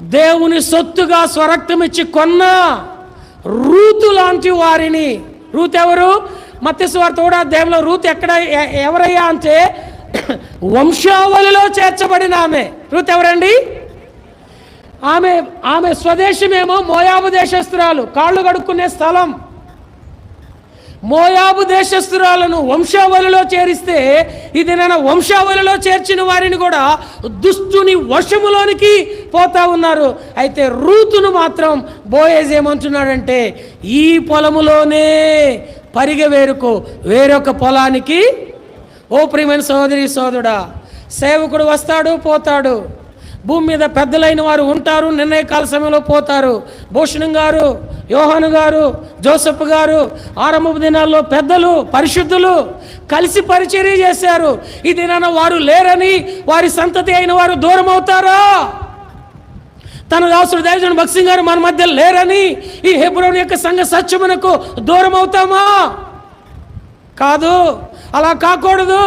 దేవుని సొత్తుగా స్వరక్తం ఇచ్చి కొన్న రూతు లాంటి వారిని. రూత్ ఎవరు? మత్స్యవారి కూడా దేవులో రూత్ ఎక్కడ ఎ- ఎవరయ్యా అంటే వంశావళిలో చేర్చబడిన ఆమె. రూత్ ఎవరండి? ఆమె ఆమె స్వదేశమేమో మోయాబు దేశస్తురాలు కాళ్ళు కడుక్కునే స్థలం. మోయాబు దేశస్తురాలను వంశావళిలో చేరిస్తే ఇది నేను వంశావళిలో చేర్చిన వారిని కూడా దుష్టుని వశములోనికి పోతా ఉన్నారు. అయితే రూతును మాత్రం బోయేజ్ ఏమంటున్నాడంటే ఈ పొలములోనే పరిగె వేరుకో. వేరొక పొలానికి ఓ ప్రియమైన సోదరి సోదరుడా సేవకుడు వస్తాడు పోతాడు. భూమి మీద పెద్దలైన వారు ఉంటారు నిర్ణయకాల సమయంలో పోతారు. భూషణం గారు యోహాను గారు జోసఫ్ గారు ఆరంభ దినాల్లో పెద్దలు పరిశుద్ధులు కలిసి పరిచర్య చేశారు. ఈ దినాన వారు లేరని వారి సంతతి అయిన వారు దూరం అవుతారా తన దాసుడు దైవజన్ భక్సింగ్ గారు మన మధ్య లేరని ఈ హెబ్రోన్ యొక్క సంఘ సత్యమునకు దూరం అవుతామా కాదు. అలా కాకూడదు.